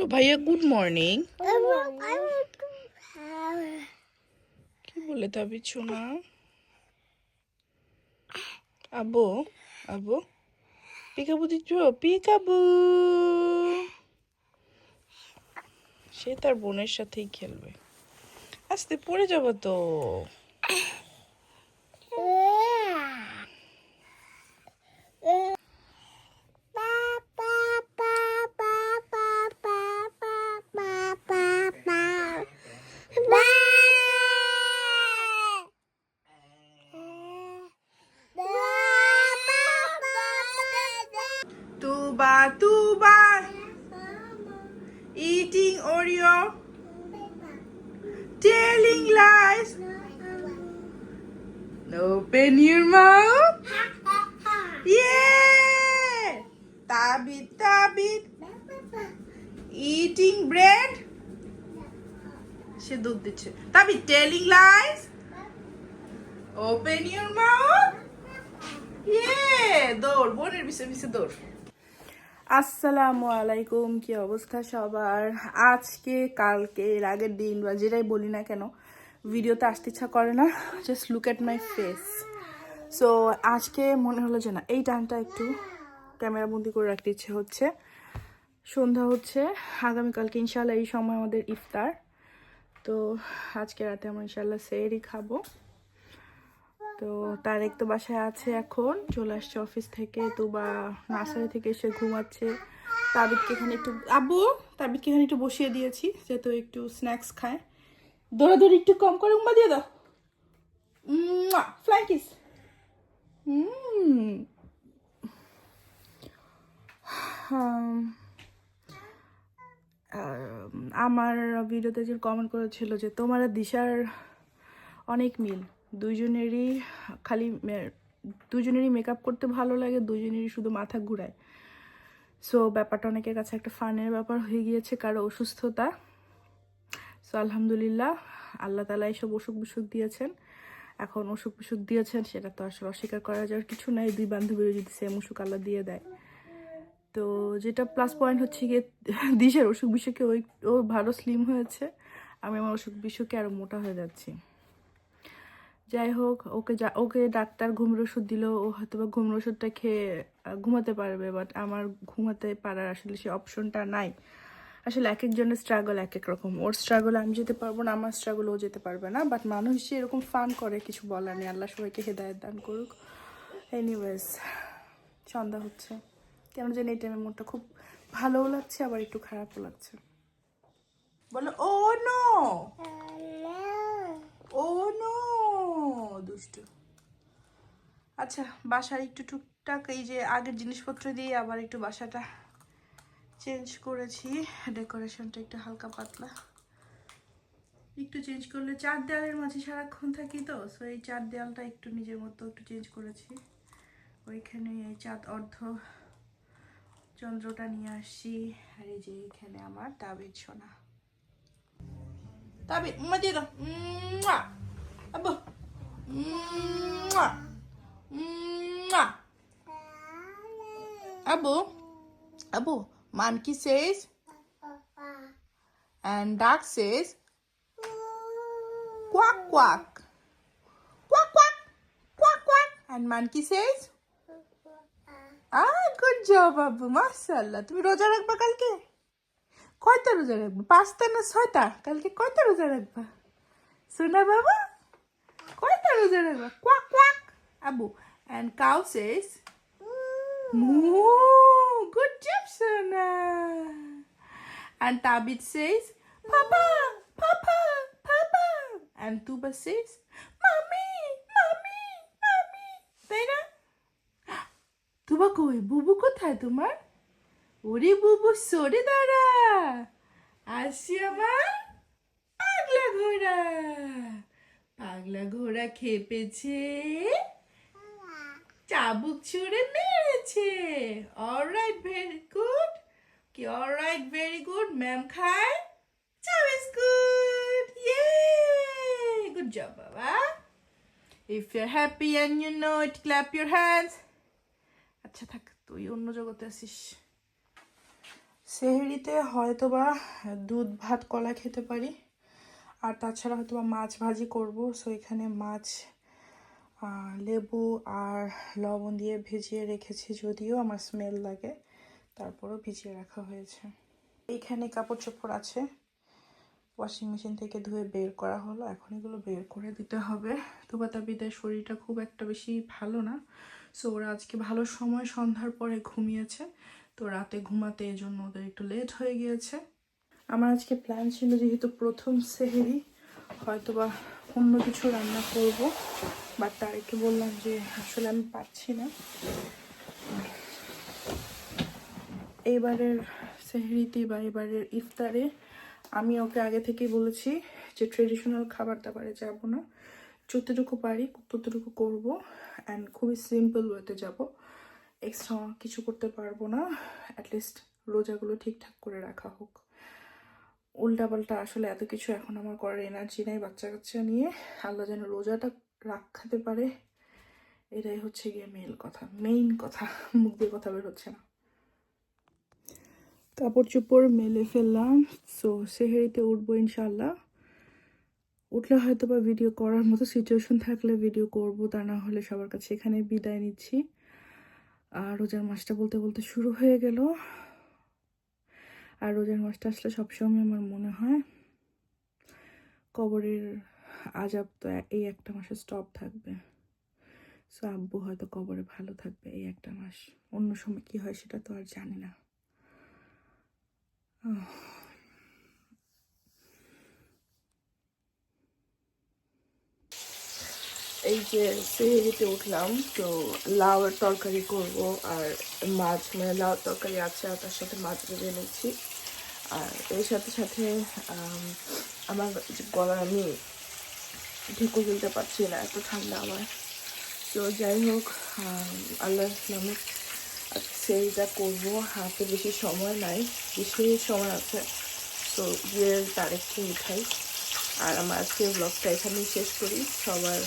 বলো ভাইয়া good morning. কি বলে তাবিজ শোনা আবো আবো। পিকাবু দিচ্ছ? পিকাবু। সে তার বোনের সাথেই খেলবে। আস্তে পড়ে যাব তো। তুবা তুবা eating Oreo telling lies open your mouth yeah tabit tabit eating bread সে দুধ দিচ্ছে তাবি telling lies open your mouth ইয়ে দৌড় বোনের পিছে পিছে দৌড় আসসালামু আলাইকুম, কি অবস্থা সবার? আজকে, কালকে, এর আগের দিন বা যেটাই বলি না কেন, ভিডিওতে আসতে ইচ্ছা করে না just look at my face so আজকে মনে হলো যে না, এই টাইমটা একটু ক্যামেরা বন্দি করে রাখতে ইচ্ছে হচ্ছে। সন্ধ্যা হচ্ছে, আগামীকালকে ইনশাল্লাহ এই সময় আমাদের ইফতার। তো আজকে রাতে আমরা ইনশাল্লাহ সেরই খাব। তো তারেক তো বাসায় আছে এখন, চলে আসছে অফিস থেকে, তো বা নার্সারি থেকে এসে ঘুমাচ্ছে। তাবিদকে এখানে একটু, আব্বু, তাবিদকে এখানে একটু বসিয়ে দিয়েছি, যেহেতু একটু স্ন্যাক্স খায়। দৌড়াদৌড়ি একটু কম করে উম্মা দিয়ে দাও। ফ্লাই কিস আমার ভিডিওতে যে কমেন্ট করেছিল যে তোমার দিশার অনেক মিল। দুইজনেরই খালি দুজনেরই মেকআপ করতে ভালো লাগে দুজনেরই শুধু মাথা ঘুরায়। সো ব্যাপারটা অনেকের কাছে একটা ফানের ব্যাপার হয়ে গিয়েছে কারও অসুস্থতা। সো আলহামদুলিল্লাহ, আল্লাহ তালা এইসব অসুখ বিসুখ দিয়েছেন। এখন অসুখ বিসুখ দিয়েছেন, সেটা তো আসলে অস্বীকার করা যাওয়ার কিছু নাই। দুই বান্ধবীর যদি সেম অসুখ আল্লাহ দিয়ে দেয়। তো, যেটা প্লাস পয়েন্ট হচ্ছে গিয়ে, দিশের অসুখ বিসুখে ওই ও ভালো স্লিম হয়েছে। আমি আমার অসুখ বিসুখে আরও মোটা হয়ে যাচ্ছি। যাই হোক ওকে যা ওকে ডাক্তার ঘুমের ওষুধ দিল ও হয়তো বা ঘুমের ওষুধটা খেয়ে ঘুমাতে পারবে বাট আমার ঘুমাতে পারার আসলে সে অপশনটা নাই। আসলে এক একজনের স্ট্রাগল এক এক রকম। ওর স্ট্রাগল আমি যেতে পারব না আমার স্ট্রাগল ও যেতে পারবে না বাট মানুষ যে এরকম ফান করে কিছু বলার নেই। আল্লাহ সবাইকে হেদায়ত দান করুক। এনিওয়েজ সন্ধ্যা হচ্ছে। কেন জানি এই টাইমের মনটা খুব ভালোও লাগছে আবার একটু খারাপও লাগছে। বলো ও নো ও নো দুষ্টু। আচ্ছা বাসার একটু টুকটাক এই যে আগের জিনিসপত্র দিয়ে আবার একটু বাসাটা চেঞ্জ করেছি। ডেকোরেশনটা একটু হালকা পাতলা। একটু চেঞ্জ করলে চার দেওয়ালের মাঝে সারাক্ষণ থাকি তো সো এই চার দেওয়ালটা একটু নিজের মতো একটু চেঞ্জ করেছি। ওইখানে এই চাঁদ অর্ধ চন্দ্রটা নিয়ে আসছি, আর এই যে এখানে আমার তাবিজ সোনা। তাবিজ দিয়ে দাও। আব্বু! উম্মা। উম্মা। আব্বু আব্বু monkey says and duck says quack quack quack quack quack quack and monkey says ah good job আব্বু মাশাআল্লাহ তুমি রোজা রাখবা কালকে কয়টা রোজা রাখবা পাঁচটা না ছয়টা কালকে কয়টা রোজা রাখবা শোনা বাবা রাখবা quack quack and cow says moo good job Sona and Tabit says papa papa papa and Tuba says mommy mommy mommy তাই না তুবা কই বুবু কোথায় তোমার ওরে বুবু সরে দাঁড়া আসি আমার পাগলা ঘোড়া পাগলা ঘোড়া খেপেছে। চাবুক ছুঁড়ে মেরেছে। অলরাইট ভেরি গুড কি অলরাইট ভেরি গুড ম্যাম খায়। চাও ইজ গুড ইয়ে গুড জব বাবা। If you are happy and you know it clap your hands আচ্ছা থাক, তুই অন্য জগতে আসিস। সেহেরিতে হয়তো বা দুধ, ভাত, কলা খেতে পারি। আর তাছাড়া হয়তো বা মাছ ভাজি করব। সো এখানে মাছ লেবু আর লবণ দিয়ে ভিজিয়ে রেখেছি যদিও আমার স্মেল লাগে। তারপরও ভিজিয়ে রাখা হয়েছে। এইখানে কাপড় চোপড় আছে। ওয়াশিং মেশিন থেকে ধুয়ে বের করা হলো। এখন এগুলো বের করে দিতে হবে। তুবাতা বিদায় শরীরটা খুব একটা বেশি ভালো না। সো ওরা আজকে ভালো সময় সন্ধ্যার পরে ঘুমিয়েছে। তো রাতে ঘুমাতে এই জন্য ওদের একটু লেট হয়ে গিয়েছে। আমার আজকে প্ল্যান ছিল যেহেতু প্রথম সেহেরি হয়তো বা অন্য কিছু রান্না করব বাট তারিখে বললাম যে আসলে আমি পাচ্ছি না। এইবারের সেহরিতে বা এবারের ইফতারে আমি ওকে আগে থেকেই বলেছি যে ট্রেডিশনাল খাবার দাবারে যাব না। যতটুকু পারি ততটুকু করব অ্যান্ড খুবই সিম্পল ওয়েতে যাব। এক্সট্রা কিছু করতে পারব না অ্যাটলিস্ট রোজাগুলো ঠিকঠাক করে রাখা হোক। উল্টাপাল্টা আসলে এত কিছু এখন আমার করার এনার্জি নেই বাচ্চা কাচ্চা নিয়ে। আল্লাহ যেন রোজাটা রাখাতে পারে। এটাই হচ্ছে গিয়ে মেইন কথা মেইন কথা। মুখ দিয়ে কথা বের হচ্ছে না। কাপড় চোপড় মেলে ফেললাম। সো সেহেরিতে উঠবো ইনশাল্লাহ উঠলে হয়তো বা ভিডিও করার মতো সিচুয়েশন থাকলে ভিডিও করব, তা না হলে সবার কাছে এখানে বিদায় নিচ্ছি। আর রোজার মাসটা বলতে বলতে শুরু হয়ে গেল। আর রোজার মাসটা আসলে সবসময় আমার মনে হয় কবরের আজাব তো এই একটা মাসে স্টপ থাকবে। সো আব্বু হয়তো কবরে ভালো থাকবে এই একটা মাস। অন্য সময় কি হয় সেটা তো আর জানি না। এই যে সেহেরিতে উঠলাম, তো লাউয়ের তরকারি করব আর মাছ মানে লাউ তরকারি আছে আর তার সাথে মাছ ভেজে নিচ্ছি। আর এর সাথে সাথে আমার গলা আমি ঢেকুর তুলতে পারছি না এত ঠান্ডা আমার। তো যাই হোক আম, আল্লাহ নামে সেইটা করব হাতে বেশি সময় নাই বেশি সময় আছে। তো গিয়ে তারিখকে উঠাই আর আমার আজকের ব্লগটা এখানেই শেষ করি। সবার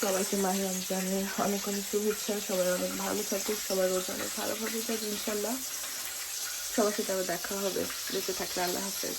সবাইকে মাহে রমজানের অনেক অনেক শুভেচ্ছা। সবাই অনেক ভালো থাকুক সবাই রোজ অনেক ভালোভাবে থাকুক ইনশাল্লাহ সবার সাথে আবার দেখা হবে বেঁচে থাকলে আল্লাহ হাফেজ।